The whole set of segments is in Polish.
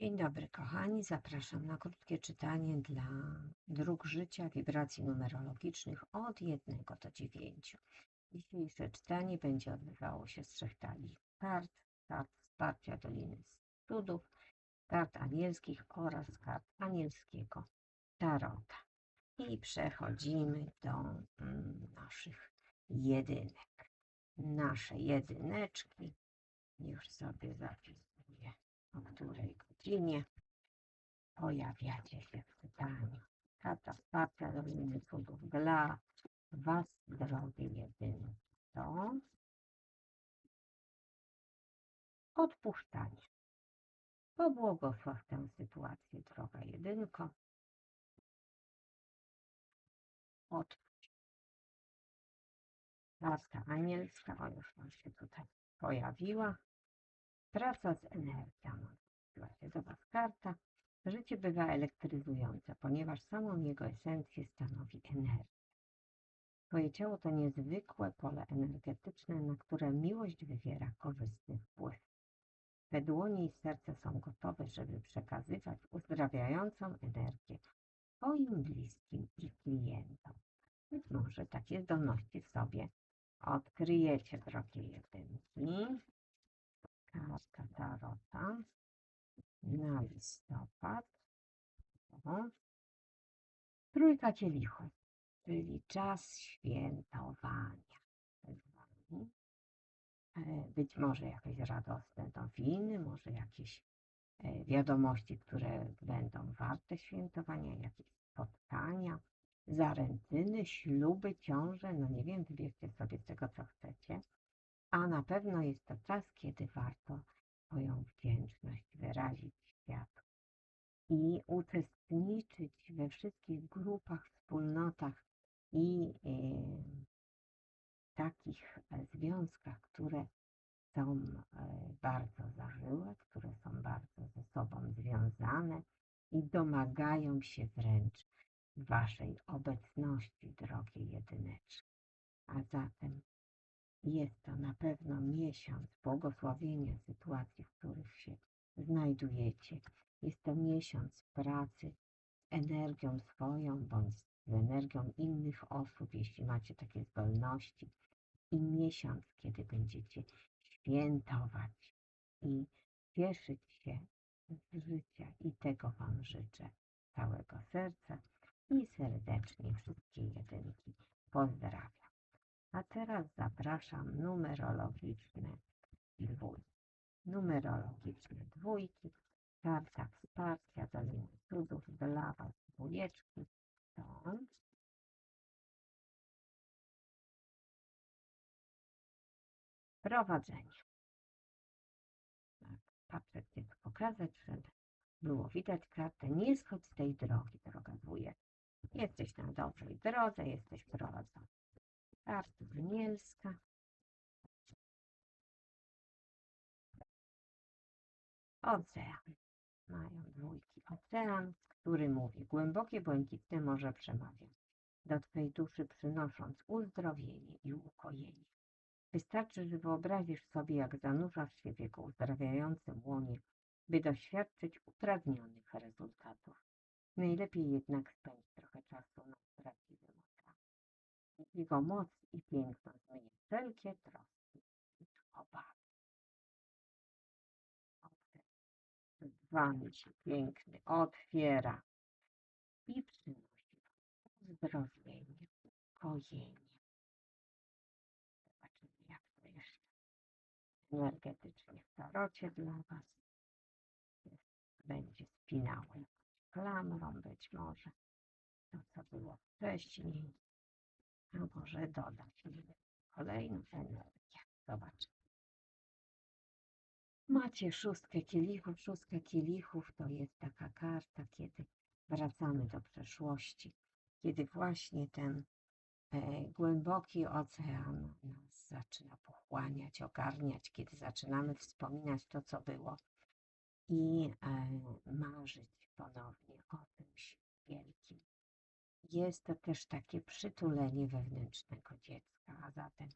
Dzień dobry, kochani. Zapraszam na krótkie czytanie dla dróg życia wibracji numerologicznych od 1 do 9. Dzisiejsze czytanie będzie odbywało się z trzech talii kart, kart wsparcia Doliny Cudów, kart anielskich oraz kart anielskiego tarota. I przechodzimy do mm, naszych jedynek. Nasze jedyneczki już sobie zapisuję o której godzinie pojawiacie się w czytaniu. Karta wsparcia Doliny Cudów dla Was, drogie jedyny. To odpuszczanie. Pobłogosław tę sytuację, droga jedynko. Odpuść. Karta anielska, o już nam się tutaj pojawiła. Praca z energią. Właśnie Was karta. Życie bywa elektryzujące, ponieważ samą jego esencję stanowi energia. Twoje ciało to niezwykłe pole energetyczne, na które miłość wywiera korzystny wpływ. Te dłonie i serce są gotowe, żeby przekazywać uzdrawiającą energię swoim bliskim i klientom. Być może takie zdolności w sobie odkryjecie, drogie jedynki karta tarota na listopad. O. Trójka kielichów, czyli czas świętowania. E, Być może jakieś radosne nowiny, może jakieś e, wiadomości, które będą warte świętowania, jakieś spotkania, zaręczyny, śluby, ciąże, no nie wiem, wybierzcie sobie tego, co chcecie a na pewno jest to czas, kiedy warto swoją wdzięczność wyrazić światu i uczestniczyć we wszystkich grupach, wspólnotach i takich związkach, które są e, bardzo zażyłe, które są bardzo ze sobą związane i domagają się wręcz Waszej obecności, drogie jedyneczki. A zatem jest to na pewno miesiąc błogosławienia sytuacji, w których się znajdujecie. Jest to miesiąc pracy z energią swoją bądź z energią innych osób, jeśli macie takie zdolności. I miesiąc, kiedy będziecie świętować i cieszyć się z życia. I tego Wam życzę całego serca i serdecznie wszystkie jedynki pozdrawiam. A teraz zapraszam numerologiczne dwójki. Numerologiczne dwójki. Karta wsparcia Doliny Cudów dla Was dwójeczki. Stąd. Prowadzenie. Tak, gdzie to pokazać, żeby było widać kartę. Nie schodź z tej drogi, droga dwójek. Jesteś na dobrej drodze, jesteś prowadzony. Karta anielska. Ocean. Mają dwójki. Ocean, który mówi, głębokie, błękitne morze przemawia do Twej duszy, przynosząc uzdrowienie i ukojenie. Wystarczy, że wyobrazisz sobie, jak zanurzasz się w jego uzdrawiającym łonie, by doświadczyć upragnionych rezultatów. Najlepiej jednak spędzić trochę czasu na prawdziwym. Jego moc i piękno zmieni wszelkie troski i obawy. Wami się piękny otwiera i przynosi uzdrowienie, kojenie. Zobaczymy, jak to jeszcze energetycznie w tarocie dla Was będzie spinało jakąś klamrą, być może to, co było wcześniej, a może dodać kolejną energię. Zobaczymy. Macie szóstkę kielichów. Szóstka kielichów to jest taka karta, kiedy wracamy do przeszłości, kiedy właśnie ten e, głęboki ocean nas zaczyna pochłaniać, ogarniać, kiedy zaczynamy wspominać to, co było i e, marzyć ponownie o czymś wielkim. Jest to też takie przytulenie wewnętrznego dziecka, a zatem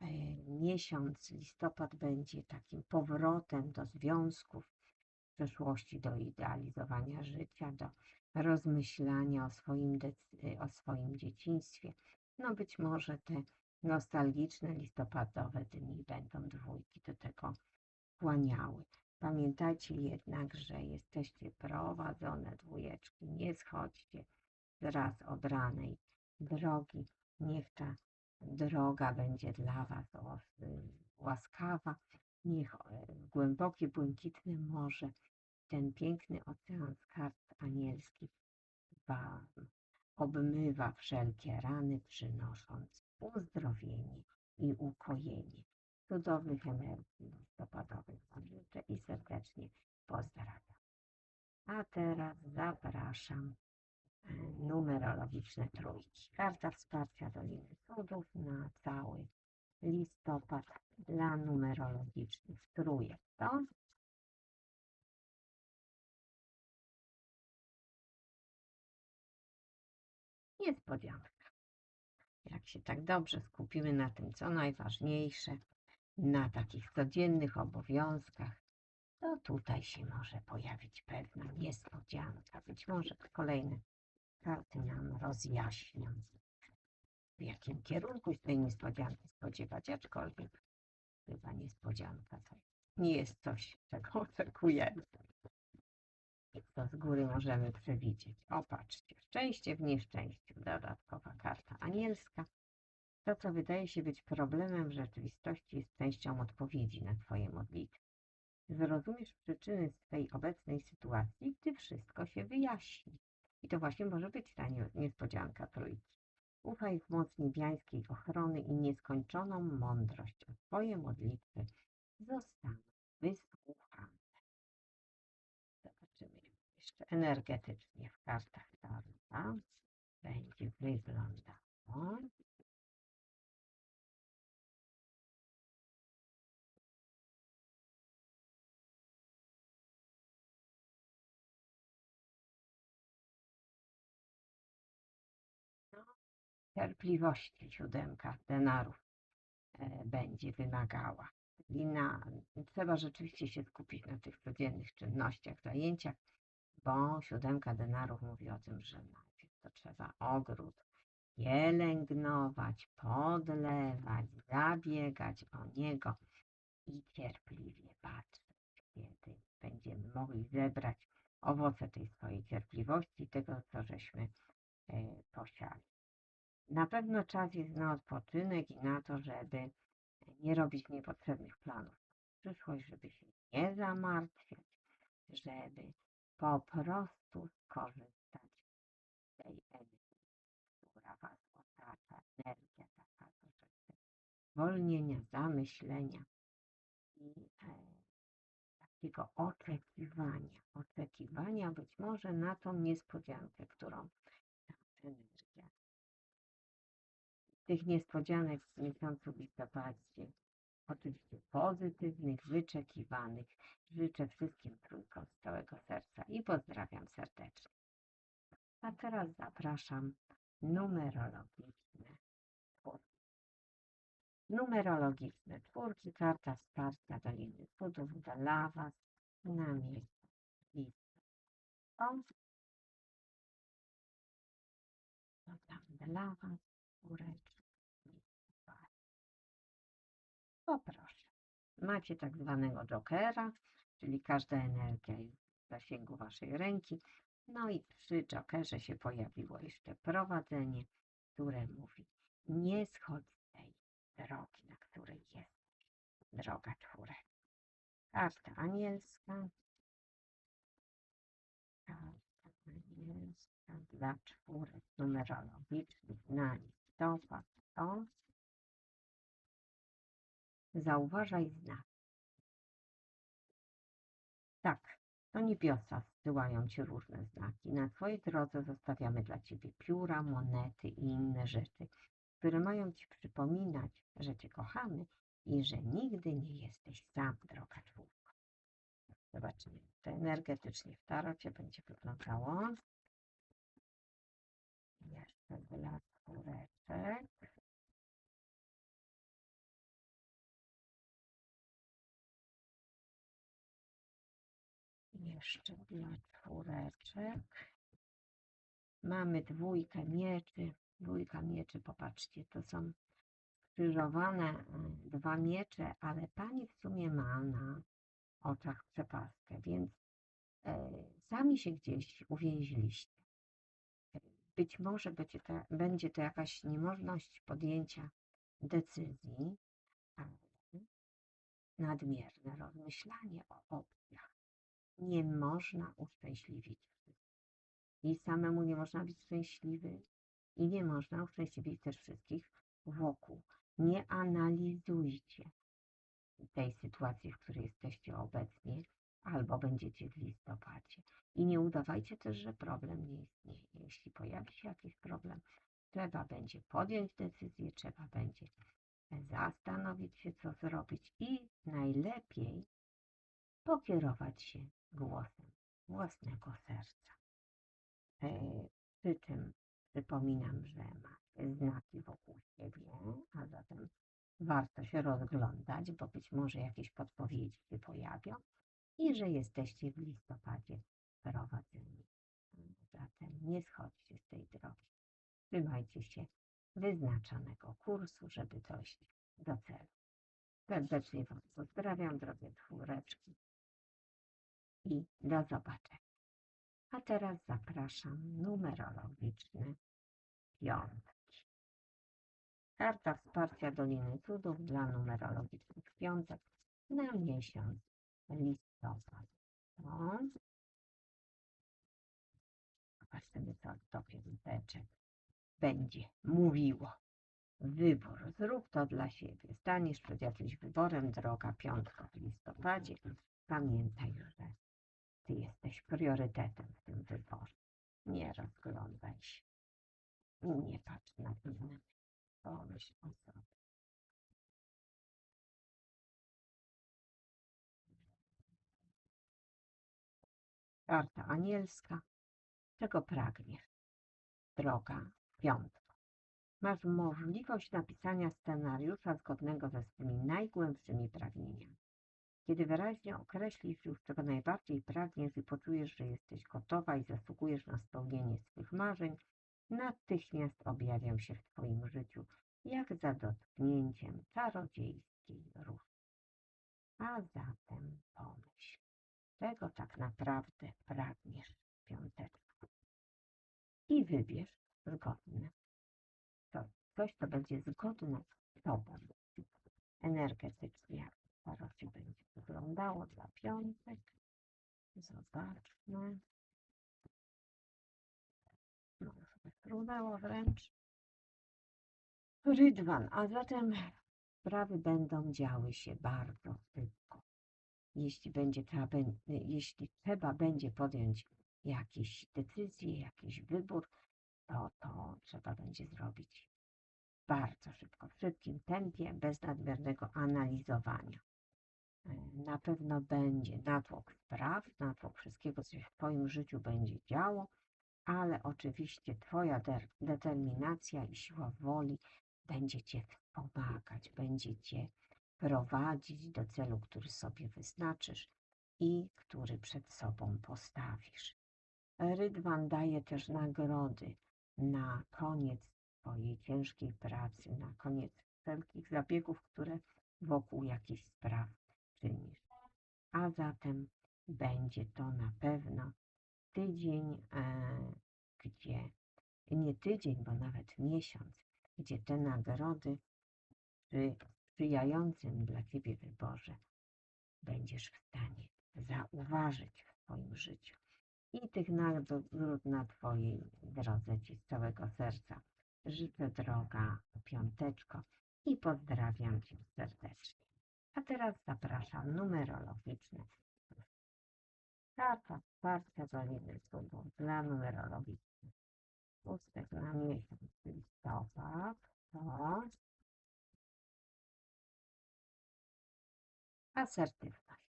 e, miesiąc listopad będzie takim powrotem do związków, przeszłości, do idealizowania życia, do rozmyślania o swoim, dec- o swoim dzieciństwie. No być może te nostalgiczne listopadowe dni będą dwójki do tego skłaniały. Pamiętajcie jednak, że jesteście prowadzone dwójeczki. Nie schodźcie z obranej drogi. Niech ta droga będzie dla Was łas- łaskawa. Niech e, głębokie, błękitne morze, ten piękny ocean z kart anielskich Wam obmywa wszelkie rany, przynosząc uzdrowienie i ukojenie. Cudownych energii listopadowych Wam i serdecznie pozdrawiam. A teraz zapraszam numerologiczne trójki. Karta wsparcia Doliny Cudów na cały listopad dla numerologicznych trójek. To niespodzianka. Jak się tak dobrze skupimy na tym, co najważniejsze, na takich codziennych obowiązkach, to tutaj się może pojawić pewna niespodzianka. Być może kolejne karty nam rozjaśnią, w jakim kierunku się tej niespodzianki spodziewać, aczkolwiek chyba niespodzianka to nie jest coś, czego oczekujemy. Co z góry możemy przewidzieć. O, patrzcie, szczęście w nieszczęściu, dodatkowa karta anielska. To, co wydaje się być problemem w rzeczywistości, jest częścią odpowiedzi na Twoje modlitwy. Zrozumiesz przyczyny swej obecnej sytuacji, gdy wszystko się wyjaśni. I to właśnie może być ta nie- niespodzianka trójki. Ufaj w moc niebiańskiej ochrony i nieskończoną mądrość, Twoje modlitwy zostaną wysłuchane. Zobaczymy jeszcze energetycznie w kartach Tarota będzie wyglądało. Cierpliwości siódemka denarów e, będzie wymagała. I trzeba rzeczywiście się skupić na tych codziennych czynnościach, zajęciach, bo siódemka denarów mówi o tym, że najpierw to trzeba ogród pielęgnować, podlewać, zabiegać o niego i cierpliwie patrzeć, kiedy będziemy mogli zebrać owoce tej swojej cierpliwości, tego, co żeśmy e, posiali. Na pewno czas jest na odpoczynek i na to, żeby nie robić niepotrzebnych planów. Przyszłość, żeby się nie zamartwiać, żeby po prostu skorzystać z tej energii, która Was otacza, energia taka troszeczkę zwolnienia, zamyślenia i e, takiego oczekiwania, oczekiwania być może na tą niespodziankę, którą energia tych niespodzianek w miesiącu listopadzie, oczywiście pozytywnych, wyczekiwanych, życzę wszystkim trójkom z całego serca i pozdrawiam serdecznie. A teraz zapraszam numerologiczne czwórki. Numerologiczne czwórki, karta wsparcia Doliny Cudów dla Was na miejscu tam dla Was. Poproszę. Macie tak zwanego jokera, czyli każda energia jest w zasięgu Waszej ręki. No i przy jokerze się pojawiło jeszcze prowadzenie, które mówi nie schodź z tej drogi, na której jest droga czwórek. Karta anielska. Karta anielska dla czwórek numerologicznych na listopad to zauważaj znak. Tak, to niebiosa zsyłają Ci różne znaki. Na Twojej drodze zostawiamy dla Ciebie pióra, monety i inne rzeczy, które mają Ci przypominać, że Cię kochamy i że nigdy nie jesteś sam, droga czwórka. Zobaczymy, to energetycznie w tarocie będzie wyglądało. Jeszcze dla czwóreczek. Jeszcze dla czwóreczek. Mamy dwójkę mieczy. Dwójka mieczy, popatrzcie, to są skrzyżowane y, dwa miecze, ale pani w sumie ma na oczach przepastkę, więc e, sami się gdzieś uwięźliście. Być może będzie to, będzie to jakaś niemożność podjęcia decyzji, nadmierne rozmyślanie o opcjach. Nie można uszczęśliwić wszystkich. I samemu nie można być szczęśliwy, i nie można uszczęśliwić też wszystkich wokół. Nie analizujcie tej sytuacji, w której jesteście obecnie, albo będziecie w listopadzie. I nie udawajcie też, że problem nie istnieje. Jeśli pojawi się jakiś problem, trzeba będzie podjąć decyzję, trzeba będzie zastanowić się, co zrobić i najlepiej pokierować się głosem własnego serca. E, Przy czym przypominam, że macie znaki wokół siebie, a zatem warto się rozglądać, bo być może jakieś podpowiedzi się pojawią i że jesteście w listopadzie prowadzeni. Zatem nie schodźcie z tej drogi. Trzymajcie się wyznaczonego kursu, żeby dojść do celu. Serdecznie Was pozdrawiam, drogie czwóreczki i do zobaczenia. A teraz zapraszam numerologiczny piątki. Karta wsparcia Doliny Cudów dla numerologicznych piątek na miesiąc listopad. O. Zobacz sobie, co to piąteczek będzie mówiło. Wybór. Zrób to dla siebie. Staniesz przed jakimś wyborem, droga piątka w listopadzie. Pamiętaj, że ty jesteś priorytetem w tym wyborze. Nie rozglądaj się. Nie patrz na innych. Pomyśl o sobie. Karta anielska. Czego pragniesz? Droga piątka. Masz możliwość napisania scenariusza zgodnego ze swymi najgłębszymi pragnieniami. Kiedy wyraźnie określisz już, czego najbardziej pragniesz i poczujesz, że jesteś gotowa i zasługujesz na spełnienie swych marzeń, natychmiast objawią się w Twoim życiu, jak za dotknięciem czarodziejskiej róży. A zatem pomyśl, czego tak naprawdę pragniesz, piąteczku. I wybierz zgodne. To, coś, co będzie zgodne z Tobą. Energetycznie, jak to będzie wyglądało dla piątek. Zobaczmy. No już wytrudnęło wręcz. Rydwan, a zatem sprawy będą działy się bardzo szybko. Jeśli będzie trzeba, jeśli trzeba będzie podjąć jakieś decyzje, jakiś wybór, to to trzeba będzie zrobić bardzo szybko, w szybkim tempie, bez nadmiernego analizowania. Na pewno będzie natłok spraw, natłok wszystkiego, co się w Twoim życiu będzie działo, ale oczywiście Twoja der- determinacja i siła woli będzie Cię wspomagać, będzie Cię prowadzić do celu, który sobie wyznaczysz i który przed sobą postawisz. Rydwan daje też nagrody na koniec Twojej ciężkiej pracy, na koniec wszelkich zabiegów, które wokół jakichś spraw czynisz. A zatem będzie to na pewno tydzień, e, gdzie nie tydzień, bo nawet miesiąc, gdzie te nagrody przy sprzyjającym dla Ciebie wyborze będziesz w stanie zauważyć w Twoim życiu. I tych nagród na Twojej drodze Ci z całego serca życzę, droga piąteczko, i pozdrawiam Cię serdecznie. A teraz zapraszam numerologiczne. Karta wsparcia Doliny Cudów dla numerologicznych. Pustek na miesiąc listopad to asertywność.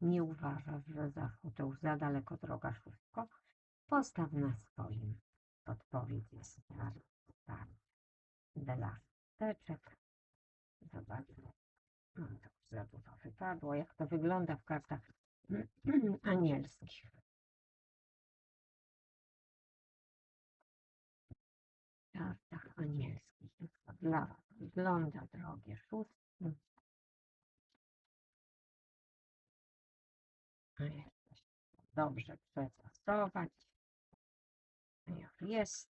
Nie uważasz, że to już za daleko droga szóstko? Postaw na swoim. Podpowiedź jest bardzo Dla teczek. Zobaczmy. No, za dużo wypadło. Jak to wygląda w kartach anielskich. Kartach anielskich. Jak to dla wygląda, drogie szóstki. Dobrze przetasować. Jak jest.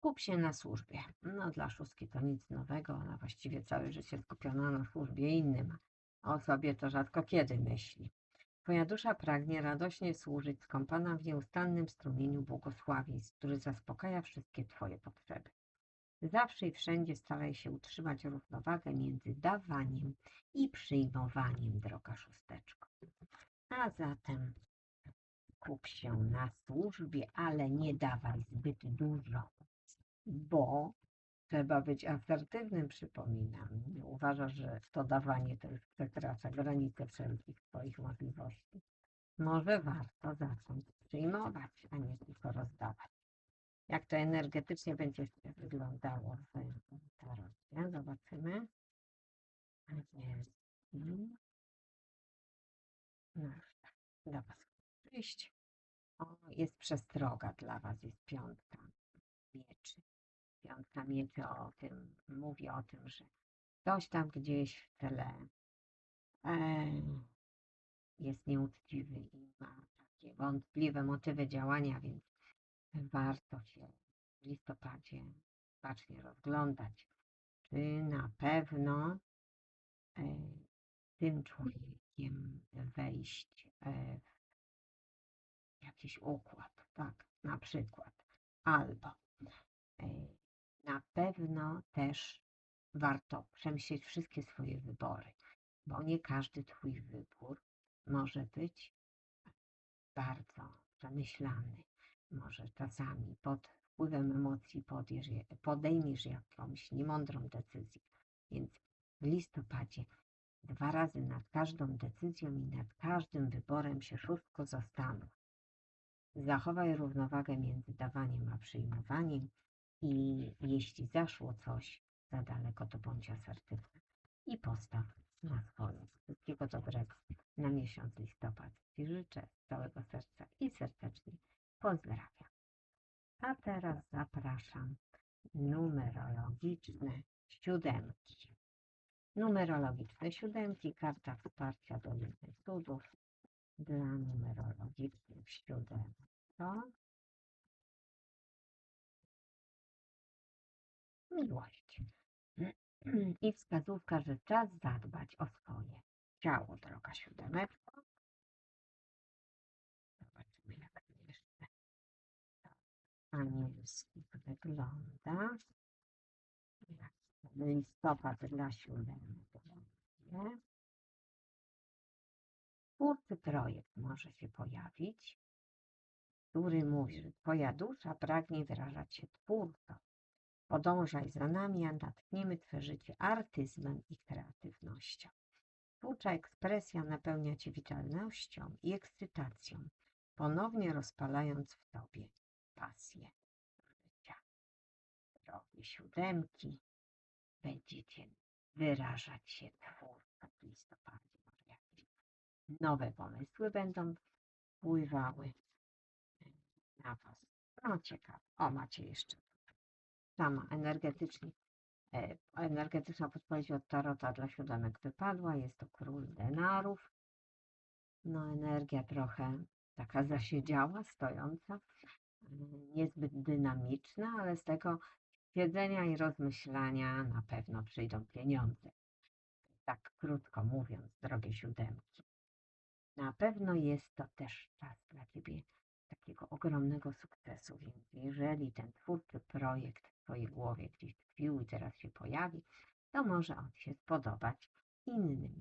Skup się na służbie. No dla szóstki to nic nowego. Ona właściwie całe życie skupiona na służbie innym. A o sobie to rzadko kiedy myśli. Twoja dusza pragnie radośnie służyć skąpana w nieustannym strumieniu błogosławieństw, który zaspokaja wszystkie Twoje potrzeby. Zawsze i wszędzie staraj się utrzymać równowagę między dawaniem i przyjmowaniem, droga szósteczko. A zatem kup się na służbie, ale nie dawaj zbyt dużo, bo trzeba być asertywnym, przypominam. Uważasz, że to dawanie to już przekracza granice wszelkich Twoich możliwości. Może warto zacząć przyjmować, a nie tylko rozdawać. Jak to energetycznie będzie wyglądało w tarocie, zobaczymy. Anielski. No już tak, dla Was przyjść. O, jest przestroga dla Was, jest piątka mieczy. Piątka mieczy o tym, mówi o tym, że ktoś tam gdzieś w tle e, jest nieuczciwy i ma takie wątpliwe motywy działania, więc warto się w listopadzie bacznie rozglądać, czy na pewno e, tym człowiekiem wejść e, w jakiś układ, tak, na przykład. Albo e, na pewno też warto przemyśleć wszystkie swoje wybory, bo nie każdy Twój wybór może być bardzo przemyślany. Może czasami pod wpływem emocji podejmiesz jakąś niemądrą decyzję. Więc w listopadzie dwa razy nad każdą decyzją i nad każdym wyborem się szóstko zastanów. Zachowaj równowagę między dawaniem a przyjmowaniem i jeśli zaszło coś za daleko, to bądź asertywny i postaw na swoje. Wszystkiego dobrego na miesiąc listopad Ci życzę całego serca i serdecznie pozdrawiam. A teraz zapraszam numerologiczne siódemki. Numerologiczne siódemki, karta wsparcia Doliny Cudów dla numerologicznych siódemek. To miłość. I wskazówka, że czas zadbać o swoje ciało, droga siódemeczko. Zobaczymy, jak to jeszcze anielski wygląda. Listopad dla siódemek. będzie. Twórczy projekt może się pojawić, który mówi, że Twoja dusza pragnie wyrażać się twórczo. Podążaj za nami, a natchniemy Twe życie artyzmem i kreatywnością. Twórcza ekspresja napełnia Cię witalnością i ekscytacją, ponownie rozpalając w Tobie pasję życia. Drogie siódemki, będziecie wyrażać się twórczo w listopadzie. Nowe pomysły będą wpływały na Was. No ciekawe. O, macie jeszcze sama energetycznie. E, energetyczna podpowiedź od Tarota dla siódemek wypadła. Jest to król denarów. No, energia trochę taka zasiedziała, stojąca, mm, niezbyt dynamiczna, ale z tego siedzenia i rozmyślania na pewno przyjdą pieniądze. Tak krótko mówiąc, drogie siódemki. Na pewno jest to też czas dla Ciebie takiego ogromnego sukcesu, więc jeżeli ten twórczy projekt w Twojej głowie gdzieś tkwił i teraz się pojawi, to może on się spodobać innym.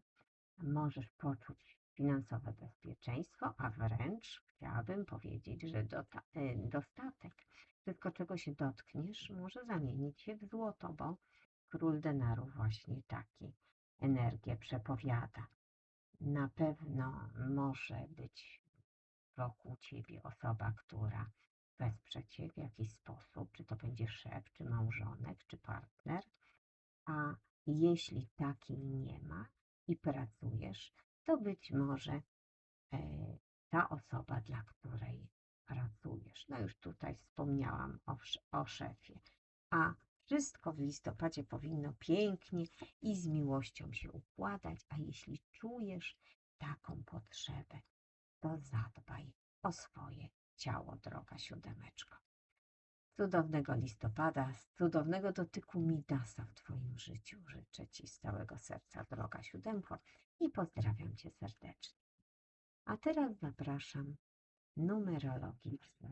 Możesz poczuć finansowe bezpieczeństwo, a wręcz chciałabym powiedzieć, że e, dostatek. Wszystko, czego się dotkniesz, może zamienić się w złoto, bo król denarów właśnie taki energię przepowiada. Na pewno może być wokół ciebie osoba, która wesprze cię w jakiś sposób, czy to będzie szef, czy małżonek, czy partner. A jeśli takiej nie ma i pracujesz, to być może e, ta osoba, dla której pracujesz. No już tutaj wspomniałam o, o szefie. A wszystko w listopadzie powinno pięknie i z miłością się układać, a jeśli czujesz taką potrzebę, to zadbaj o swoje ciało, droga siódemeczko. Cudownego listopada, cudownego dotyku Midasa w Twoim życiu. Życzę Ci z całego serca, droga siódemko, i pozdrawiam Cię serdecznie. A teraz zapraszam numerologiczne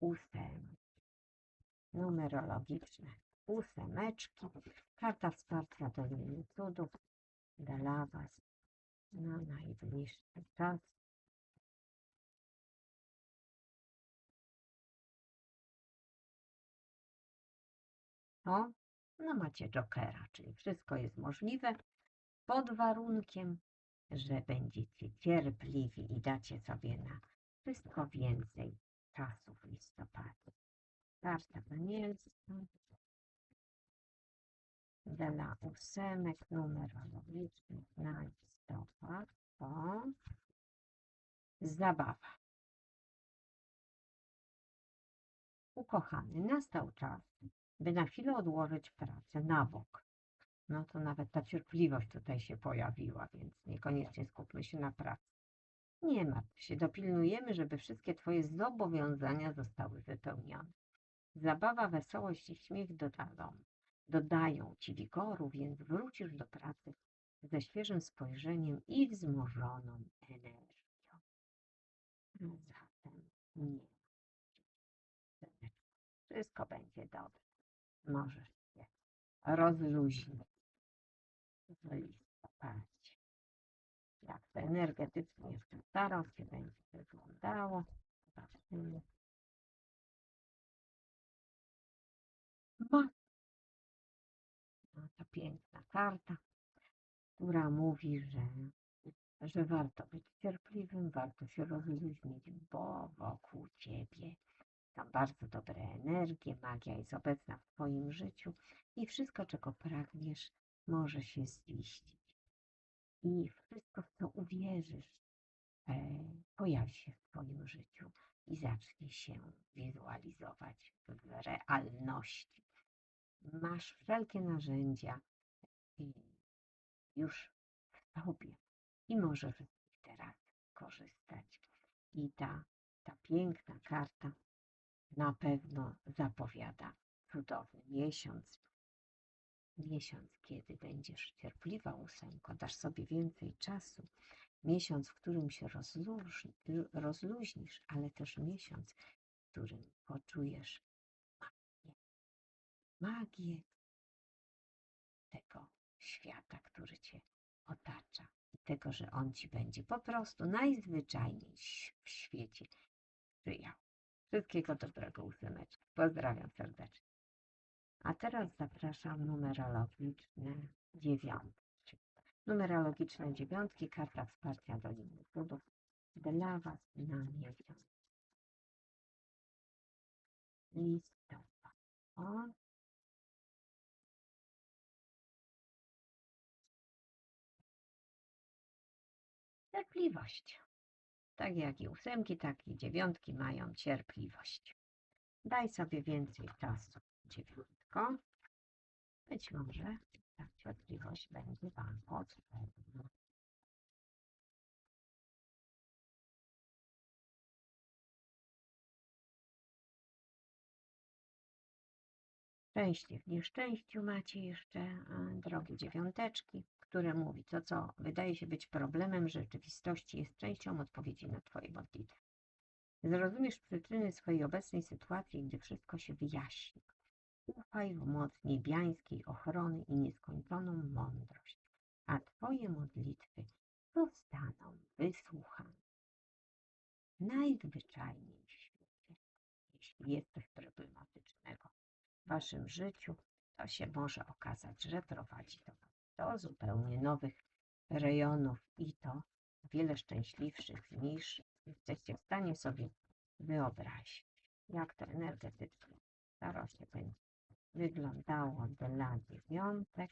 ósem. Numerologiczne ósemeczki. Karta wsparcia Doliny Cudów dla Was na najbliższy czas. To, no macie Jokera, czyli wszystko jest możliwe pod warunkiem, że będziecie cierpliwi i dacie sobie na wszystko więcej czasu w listopadzie. Karta Danielska dla ósemek numerologicznych na listopad to zabawa. Ukochany, nastał czas, by na chwilę odłożyć pracę na bok. No to nawet ta cierpliwość tutaj się pojawiła, więc niekoniecznie skupmy się na pracy. Nie martw się, dopilnujemy, żeby wszystkie Twoje zobowiązania zostały wypełnione. Zabawa, wesołość i śmiech dodają, dodają Ci wigoru, więc wrócisz do pracy ze świeżym spojrzeniem i wzmożoną energią. Zatem nie. Wszystko będzie dobrze. Możesz się rozluźnić w listopadzie. Jak to energetycznie starocie będzie wyglądało. Zobaczymy. Ma. No, to piękna karta, która mówi, że, że warto być cierpliwym, warto się rozluźnić, bo wokół ciebie są bardzo dobre energie, magia jest obecna w twoim życiu i wszystko, czego pragniesz, może się ziścić. I wszystko, w co uwierzysz, e, pojawi się w twoim życiu i zacznie się wizualizować w realności. Masz wszelkie narzędzia już w sobie i możesz z nich teraz korzystać. I ta, ta piękna karta na pewno zapowiada cudowny miesiąc. Miesiąc, kiedy będziesz cierpliwa ósemko, dasz sobie więcej czasu. Miesiąc, w którym się rozluź, rozluźnisz, ale też miesiąc, w którym poczujesz magię. Magię tego świata, który cię otacza i tego, że on ci będzie po prostu najzwyczajniej w świecie sprzyjał. Wszystkiego dobrego ósemeczki. Pozdrawiam serdecznie. A teraz zapraszam numerologiczne dziewiątki. Numerologiczne dziewiątki, karta wsparcia Doliny Cudów dla Was na miesiąc. Listopad. O. Cierpliwość. Tak jak i ósemki, tak i dziewiątki mają cierpliwość. Daj sobie więcej czasu, dziewiątko. Być może ta cierpliwość będzie Wam potrzebna. Szczęście w nieszczęściu macie jeszcze, drogie dziewiąteczki, które mówi, to co wydaje się być problemem rzeczywistości jest częścią odpowiedzi na Twoje modlitwy. Zrozumiesz przyczyny swojej obecnej sytuacji, gdy wszystko się wyjaśni. Ufaj w moc niebiańskiej ochrony i nieskończoną mądrość, a Twoje modlitwy zostaną wysłuchane. Najzwyczajniej w świecie, jeśli jest coś problematycznego Waszym życiu, to się może okazać, że prowadzi to do zupełnie nowych rejonów i to wiele szczęśliwszych niż jesteście w stanie sobie wyobrazić. Jak to energetycznie starośnie będzie wyglądało dla dziewiątek.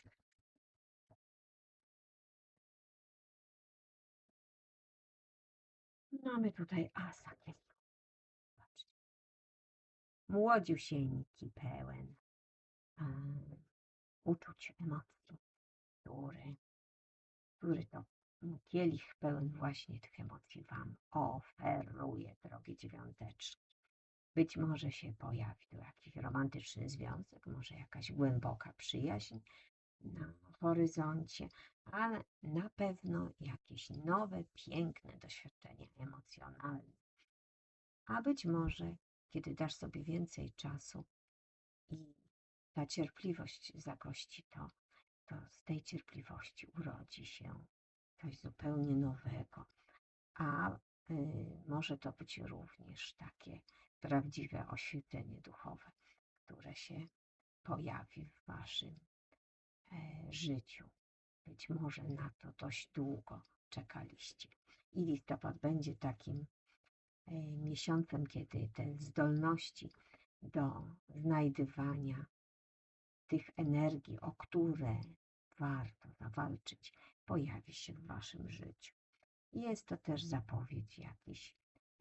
Mamy tutaj asa kielichów. Młodziusieńki, pełen em, uczuć, emocji, który, który to kielich pełen właśnie tych emocji Wam oferuje, drogie dziewiąteczki. Być może się pojawi tu jakiś romantyczny związek, może jakaś głęboka przyjaźń na horyzoncie, ale na pewno jakieś nowe, piękne doświadczenia emocjonalne. A być może, kiedy dasz sobie więcej czasu i ta cierpliwość zagości to, to z tej cierpliwości urodzi się coś zupełnie nowego. A y, może to być również takie prawdziwe oświetlenie duchowe, które się pojawi w Waszym e, życiu. Być może na to dość długo czekaliście. I listopad będzie takim miesiącem, kiedy te zdolności do znajdywania tych energii, o które warto zawalczyć, pojawi się w Waszym życiu. Jest to też zapowiedź jakiejś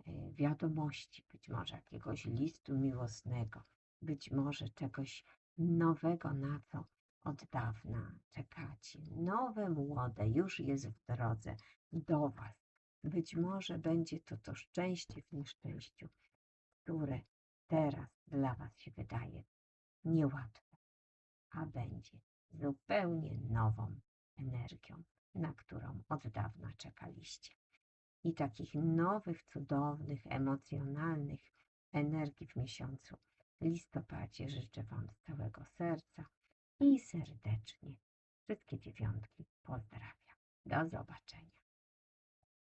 e, wiadomości, być może jakiegoś listu miłosnego, być może czegoś nowego, na co od dawna czekacie. Nowe, młode już jest w drodze do Was. Być może będzie to to szczęście w nieszczęściu, które teraz dla Was się wydaje niełatwe, a będzie zupełnie nową energią, na którą od dawna czekaliście. I takich nowych, cudownych, emocjonalnych energii w miesiącu listopadzie życzę Wam z całego serca i serdecznie. Wszystkie dziewiątki pozdrawiam. Do zobaczenia.